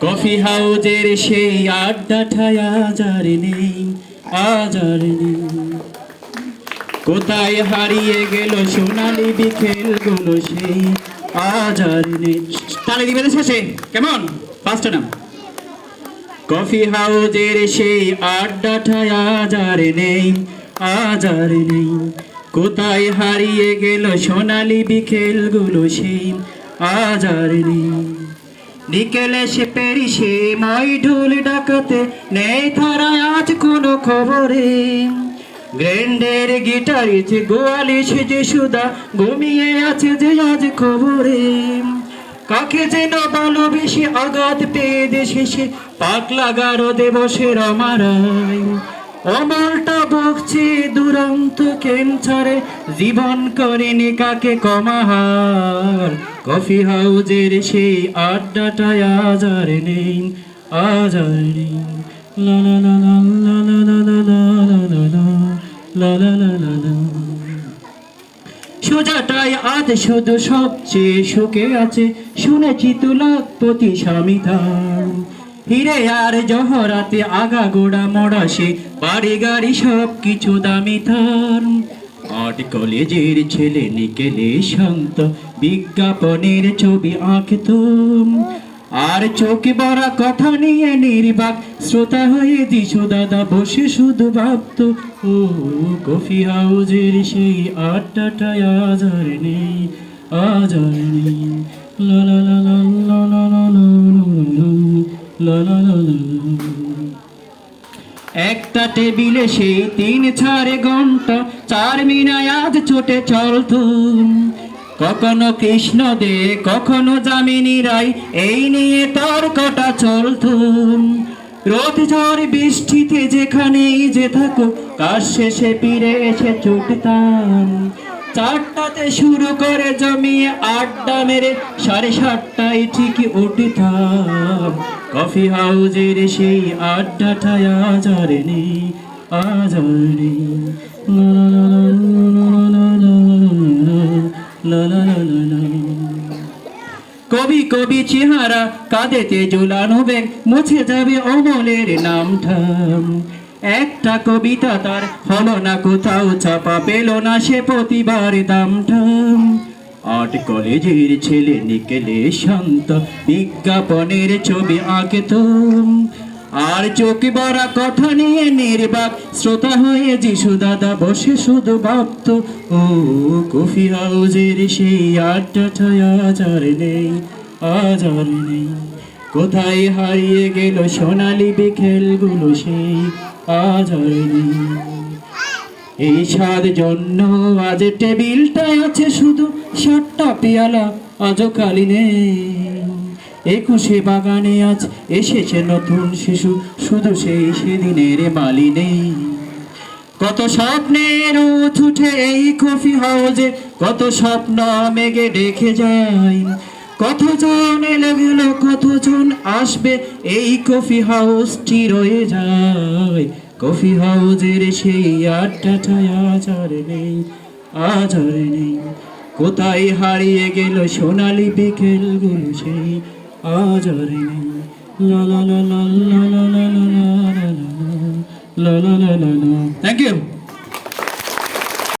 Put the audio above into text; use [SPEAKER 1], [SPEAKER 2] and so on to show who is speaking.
[SPEAKER 1] Coffee হাউজের সেই আড্ডা ঠাই আজার নেই আজার নেই। কোথায় হারিয়ে গেল সোনালি বিখেল গেল সেই আজার নেই। তাহলে দিবে শেষে। কেমন? পাঁচটা নাম। কফি হাউজের সেই আড্ডা ঠাই আজার নেই আজার নেই। কোথায় হারিয়ে গেল সোনালি বিকেলগুলো সেই আজ আর নেই বিকেলে সে পেরিসে মই ঢোল ডাকাতে নেই তারায় আজ কোনো খবরে। গ্র্যান্ডের গিটারিতে গোয়ালি যে সুদা ঘুমিয়ে আছে যে আজ খবরে। কাকে যেন ভালোবেসে আঘাত পেয়ে দেশে সে পাকলা গারদে বসে রমারায়। অমলটা বকছে দুরন্ত ক্যান্সারে জীবন করেনি কাকে কমাহার কফি হাউজের সেই আড্ডাটায় আজ আর নেই আজ আর নেই সোজাটাই আজ শুধু সবচেয়ে সুখে আছে শুনেছি তু লাখপতি স্বামী তার ফিরে আর জহরাতে আগা গোড়া মোড়াসে বাড়ি গাড়ি সব কিছু দামি থান। আর্ট কলেজের ছেলে নিকেলে শান্ত, বিজ্ঞাপনের ছবি আঁকতুম। আর চোখে বড় কথা নিয়ে নির্বাক, শ্রোতা হয়ে দিছো দাদা বসে শুধু ভাবত, ও, কফি হাউজের সেই আটটাটায় আজার নেই আজার নেই। লা লা একটা টেবিলে সেই তিন চারে ঘণ্টা, চার মিনায় আজ ছোটে চলতুম কখনো কৃষ্ণ দে, কখনো যামিনী রাই এই নিয়ে তর্কটা চলতুম রোদ ঝড় বৃষ্টিতে যেখানেই যে থাকো কাজ শেষে ফিরে এসে ছুটতাম চারটাতে শুরু করে জমিয়ে আড্ডা মেরে, সাড়ে সাতটায় ঠিকই উঠতাম। কফি হাউজের সেই আড্ডাটায় আজ আর নেই আজ কবি কবি চেহারা কাঁদেতে জোলানো ব্যাগ মুছে যাবে অমলের নাম ঠাম একটা কবিতা তার হলো না কোথাও ছাপা পেল না সে প্রতিবার দাম ঠাম আর্ট কলেজের ছেলে নিকেলে শান্ত, বিজ্ঞাপনের ছবি আঁকে তুম আর চোখে বড়া কথা নিয়ে নির্বাক, শ্রোতা হয়ে যিশু দাদা বসে শুধু ভাবত, ও, কফি হাউজের সেই আড্ডা আজ আর নেই, আজ আর নেই। কোথায় হারিয়ে গেল সোনালি বিকেলগুলো সেই আজ আর নেই। এই সাত জন্য আজ টেবিলটা আছে শুধু, সাতটা পেয়ালা আজও নেই একুশে বাগানে আজ এসেছে নতুন শিশু, শুধু সেই সেদিনের মালি নেই কত স্বপ্নের ছুটে এই কফি হাউজে কত স্বপ্ন মেঘে ডেকে যায়। কতজন এলে গেল কতজন আসবে, এই কফি হাউসটি রয়ে যায়। কফি হাউজের সেই আড্ডাটায় আজ আর নেই আজ নেই কোথায় হারিয়ে গেল সোনালি বিকেলগুলো সেই আজ আর নেই লা লা লা লা লা লা লা লা লা লা লা লা লা লা থ্যাংক ইউ